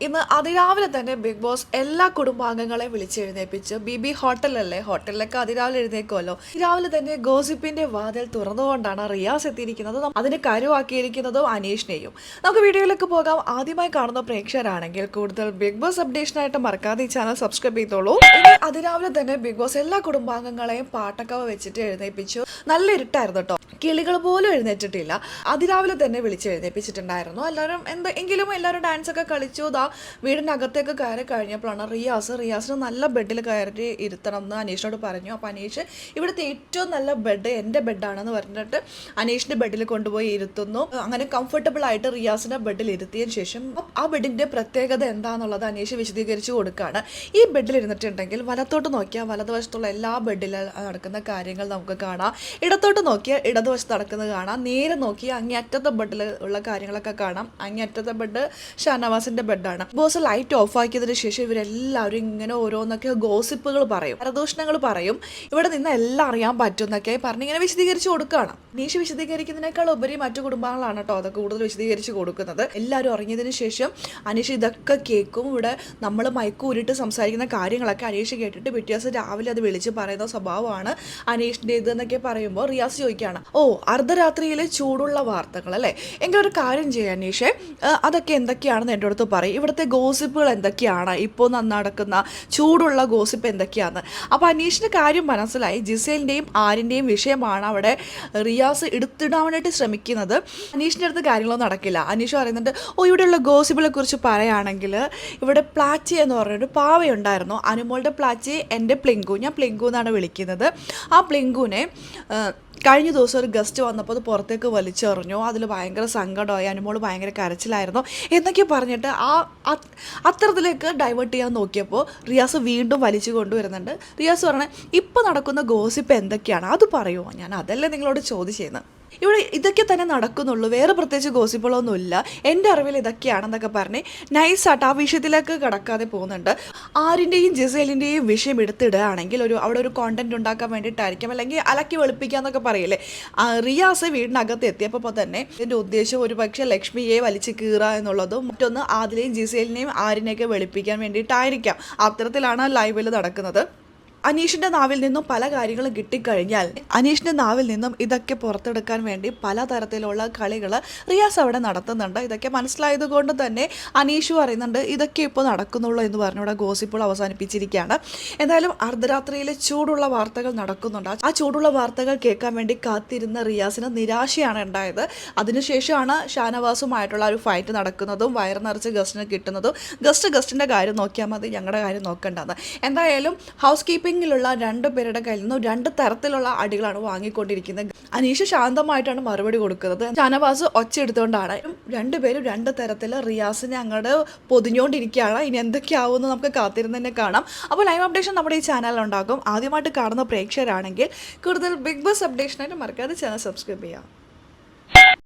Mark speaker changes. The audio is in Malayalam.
Speaker 1: ഇന്ന് അതിരാവിലെ തന്നെ ബിഗ് ബോസ് എല്ലാ കുടുംബാംഗങ്ങളെയും വിളിച്ചെഴുന്നേപ്പിച്ച് ബി ബി ഹോട്ടലല്ലേ? ഹോട്ടലിലൊക്കെ അതിരാവിലെ എഴുന്നേക്കുമല്ലോ രാവിലെ തന്നെ ഗോസിപ്പിന്റെ വാതിൽ തുറന്നുകൊണ്ടാണ് റിയാസ് എത്തിയിരിക്കുന്നത്. അതിന് കരുവാക്കിയിരിക്കുന്നതും അനീഷിനെയും. നമുക്ക് വീഡിയോയിലേക്ക് പോകാം. ആദ്യമായി കാണുന്ന പ്രേക്ഷകരാണെങ്കിൽ കൂടുതൽ ബിഗ് ബോസ് അപ്ഡേഷനായിട്ട് മറക്കാതെ ഈ ചാനൽ സബ്സ്ക്രൈബ് ചെയ്തോളൂ. ഇനി അതിരാവിലെ തന്നെ ബിഗ് ബോസ് എല്ലാ കുടുംബാംഗങ്ങളെയും പാട്ടക്കവ വെച്ചിട്ട് എഴുന്നേപ്പിച്ചു. നല്ല ഇരുട്ടായിരുന്നു കേട്ടോ. കിളികൾ പോലും എഴുന്നേറ്റിട്ടില്ല. അതിരാവിലെ തന്നെ വിളിച്ച് എഴുന്നേപ്പിച്ചിട്ടുണ്ടായിരുന്നു. എല്ലാവരും എന്താ എങ്കിലും എല്ലാവരും ഡാൻസ് ഒക്കെ കളിച്ചു. ഇതാ വീടിന്റെ അകത്തേക്ക് കയറി കഴിഞ്ഞപ്പോഴാണ് റിയാസ് റിയാസിന് നല്ല ബെഡിൽ കയറി ഇരുത്തണം എന്ന് അനീഷിനോട് പറഞ്ഞു. അപ്പോൾ അനീഷ് ഇവിടുത്തെ ഏറ്റവും നല്ല ബെഡ് എന്റെ ബെഡാണെന്ന് പറഞ്ഞിട്ട് അനീഷിന്റെ ബെഡിൽ കൊണ്ടുപോയി ഇരുത്തുന്നു. അങ്ങനെ കംഫർട്ടബിൾ ആയിട്ട് റിയാസിന്റെ ബെഡിൽ ഇരുത്തിയതിന് ശേഷം ആ ബെഡിന്റെ പ്രത്യേകത എന്താണെന്നുള്ളത് അനീഷ് വിശദീകരിച്ചു കൊടുക്കുകയാണ് ഈ ബെഡിൽ ഇരുന്നിട്ടുണ്ടെങ്കിൽ വലത്തോട്ട് നോക്കിയാൽ വലതുവശത്തുള്ള എല്ലാ ബെഡിൽ നടക്കുന്ന കാര്യങ്ങൾ നമുക്ക് കാണാം. ഇടത്തോട്ട് നോക്കിയാൽ ഇടതുവശത്ത് നടക്കുന്നത് കാണാം. നേരെ നോക്കിയാൽ അങ്ങേയറ്റത്തെ ബെഡിൽ ഉള്ള കാര്യങ്ങളൊക്കെ കാണാം. അങ്ങേയറ്റത്തെ ബെഡ് ഷാനവാസിന്റെ ബെഡാണ് ബോസ് ലൈറ്റ് ഓഫ് ആക്കിയതിന് ശേഷം ഇവരെല്ലാവരും ഇങ്ങനെ ഓരോന്നൊക്കെ ഗോസിപ്പുകൾ പറയും. പ്രദൂഷണങ്ങൾ പറയും. ഇവിടെ നിന്ന് എല്ലാം അറിയാൻ പറ്റും എന്നൊക്കെ പറഞ്ഞ് ഇങ്ങനെ വിശദീകരിച്ച് കൊടുക്കുകയാണ്. നീഷ് വിശദീകരിക്കുന്നതിനേക്കാൾ ഉപരി മറ്റു കുടുംബങ്ങളാണ് കേട്ടോ അതൊക്കെ കൂടുതൽ വിശദീകരിച്ച് കൊടുക്കുന്നത്. എല്ലാവരും ഇറങ്ങിയതിന് ശേഷം അനീഷ് ഇതൊക്കെ കേൾക്കും. ഇവിടെ നമ്മൾ മയക്കൂരിട്ട് സംസാരിക്കുന്ന കാര്യങ്ങളൊക്കെ അനീഷ് കേട്ടിട്ട് പിറ്റേ ദിവസം രാവിലെ അത് വിളിച്ച് പറയുന്ന സ്വഭാവമാണ് അനീഷിന്റെ ഇത് എന്നൊക്കെ പറയുമ്പോൾ റിയാസ് ചോദിക്കുകയാണ് ഓ അർദ്ധരാത്രിയിലെ ചൂടുള്ള വാർത്തകൾ അല്ലേ? എങ്കിൽ ഒരു കാര്യം ചെയ്യാൻ നീഷേ അതൊക്കെ എന്തൊക്കെയാണെന്ന് എന്റെ അടുത്ത് പറയും. ഇവിടുത്തെ ഗോസിപ്പുകൾ എന്തൊക്കെയാണ്? ഇപ്പോൾ നടക്കുന്ന ചൂടുള്ള ഗോസിപ്പ് എന്തൊക്കെയാണ്? അപ്പോൾ അനീഷിന്റെ കാര്യം മനസ്സിലായി. ജിസേലിന്റെയും ആരിന്റെയും വിഷയമാണ് അവിടെ റിയാസ് എടുത്തിടാൻ വേണ്ടിയിട്ട് ശ്രമിക്കുന്നത്. അനീഷിന്റെ അടുത്ത് കാര്യങ്ങളൊന്നും നടക്കില്ല. അനീഷ് പറയുന്നുണ്ട് ഓ ഇവിടെയുള്ള ഗോസിപ്പുകളെ കുറിച്ച് പറയുകയാണെങ്കിൽ ഇവിടെ പ്ലാച്ചി എന്ന് പറഞ്ഞൊരു പാവയുണ്ടായിരുന്നു. അനുമോളുടെ പ്ലാച്ചി എന്റെ പ്ലിങ്കു. ഞാൻ പ്ലിങ്കു എന്നാണ് വിളിക്കുന്നത്. ആ പ്ലിങ്കുവിനെ കഴിഞ്ഞ ദിവസം ഒരു ഗസ്റ്റ് വന്നപ്പോൾ അത് പുറത്തേക്ക് വലിച്ചെറിഞ്ഞു. അതിൽ ഭയങ്കര സങ്കടമായി. അനുമോൾ ഭയങ്കര കരച്ചിലായിരുന്നു. എന്നൊക്കെ പറഞ്ഞിട്ട് ആ അത്- അത്തരത്തിലേക്ക് ഡൈവേർട്ട് ചെയ്യാൻ നോക്കിയപ്പോൾ റിയാസ് വീണ്ടും വലിച്ചു കൊണ്ടുവരുന്നുണ്ട്. റിയാസ് പറഞ്ഞത് ഇപ്പോൾ നടക്കുന്ന ഗോസിപ്പ് എന്തൊക്കെയാണ്? അത് പറയുമോ ഞാൻ അതല്ലേ നിങ്ങളോട് ചോദിച്ചേന്ന് ഇവിടെ ഇതൊക്കെ തന്നെ നടക്കുന്നുള്ളൂ. വേറെ പ്രത്യേകിച്ച് ഗോസിപ്പുകളൊന്നുമില്ല. എന്റെ അറിവിൽ ഇതൊക്കെയാണെന്നൊക്കെ പറഞ്ഞ് നൈസായിട്ട് ആ വിഷയത്തിലേക്ക് കടക്കാതെ പോകുന്നുണ്ട്. ആരിന്റെയും ജിസേലിന്റെയും വിഷയം എടുത്തിടുകയാണെങ്കിൽ ഒരു അവിടെ ഒരു കോണ്ടന്റ് ഉണ്ടാക്കാൻ വേണ്ടിയിട്ടായിരിക്കും. അല്ലെങ്കിൽ അലക്കി വെളുപ്പിക്കുക എന്നൊക്കെ പറയില്ലേ റിയാസ് വീടിനകത്ത് എത്തിയപ്പോൾ തന്നെ ഇതിന്റെ ഉദ്ദേശം ഒരു പക്ഷേ ലക്ഷ്മിയെ വലിച്ചു കീറുക എന്നുള്ളതും മറ്റൊന്ന് ആദിലെയും ജിസേലിനെയും ആരിനെയൊക്കെ വെളുപ്പിക്കാൻ വേണ്ടിയിട്ടായിരിക്കാം. അത്തരത്തിലാണ് ലൈവിൽ നടക്കുന്നത്. അനീഷിന്റെ നാവിൽ നിന്നും പല കാര്യങ്ങളും കിട്ടിക്കഴിഞ്ഞാൽ അനീഷിന്റെ നാവിൽ നിന്നും ഇതൊക്കെ പുറത്തെടുക്കാൻ വേണ്ടി പലതരത്തിലുള്ള കളികൾ റിയാസ് അവിടെ നടത്തുന്നുണ്ട്. ഇതൊക്കെ മനസ്സിലായത് കൊണ്ട് തന്നെ അനീഷ് പറയുന്നുണ്ട് ഇതൊക്കെ ഇപ്പോൾ നടക്കുന്നുള്ളൂ എന്ന് പറഞ്ഞുകൂടെ ഗോസിപ്പോൾ അവസാനിപ്പിച്ചിരിക്കുകയാണ്. എന്തായാലും അർദ്ധരാത്രിയിൽ ചൂടുള്ള വാർത്തകൾ നടക്കുന്നുണ്ട്. ആ ചൂടുള്ള വാർത്തകൾ കേൾക്കാൻ വേണ്ടി കാത്തിരുന്ന റിയാസിന് നിരാശയാണ് ഉണ്ടായത്. അതിനുശേഷമാണ് ഷാനവാസുമായിട്ടുള്ള ഒരു ഫൈറ്റ് നടക്കുന്നതും വയർ നിറച്ച് ഗസ്റ്റിന് കിട്ടുന്നതും. ഗസ്റ്റ് ഗസ്റ്റിന്റെ കാര്യം നോക്കിയാൽ മതി ഞങ്ങളുടെ കാര്യം നോക്കേണ്ടത് എന്തായാലും ഹൗസ് കീപ്പിങ്ങിലുള്ള രണ്ട് പേരുടെ കയ്യിൽ നിന്നും രണ്ട് തരത്തിലുള്ള അടികളാണ് വാങ്ങിക്കൊണ്ടിരിക്കുന്നത്. അനീഷ് ശാന്തമായിട്ടാണ് മറുപടി കൊടുക്കുന്നത്. ഷാനവാസ് ഒച്ച എടുത്തുകൊണ്ടാണ്. രണ്ടുപേരും രണ്ട് തരത്തിൽ റിയാസിനെ അങ്ങോട്ട് പൊതിഞ്ഞുകൊണ്ടിരിക്കുകയാണ് ഇനി എന്തൊക്കെയാവുമെന്ന് നമുക്ക് കാത്തിരുന്ന് തന്നെ കാണാം. അപ്പോൾ ലൈവ് അപ്ഡേഷൻ നമ്മുടെ ഈ ചാനലിൽ ഉണ്ടാകും. ആദ്യമായിട്ട് കാണുന്ന പ്രേക്ഷകരാണെങ്കിൽ കൂടുതൽ ബിഗ് ബോസ് അപ്ഡേഷനായിട്ട് മറക്കാതെ ചാനൽ സബ്സ്ക്രൈബ് ചെയ്യാം.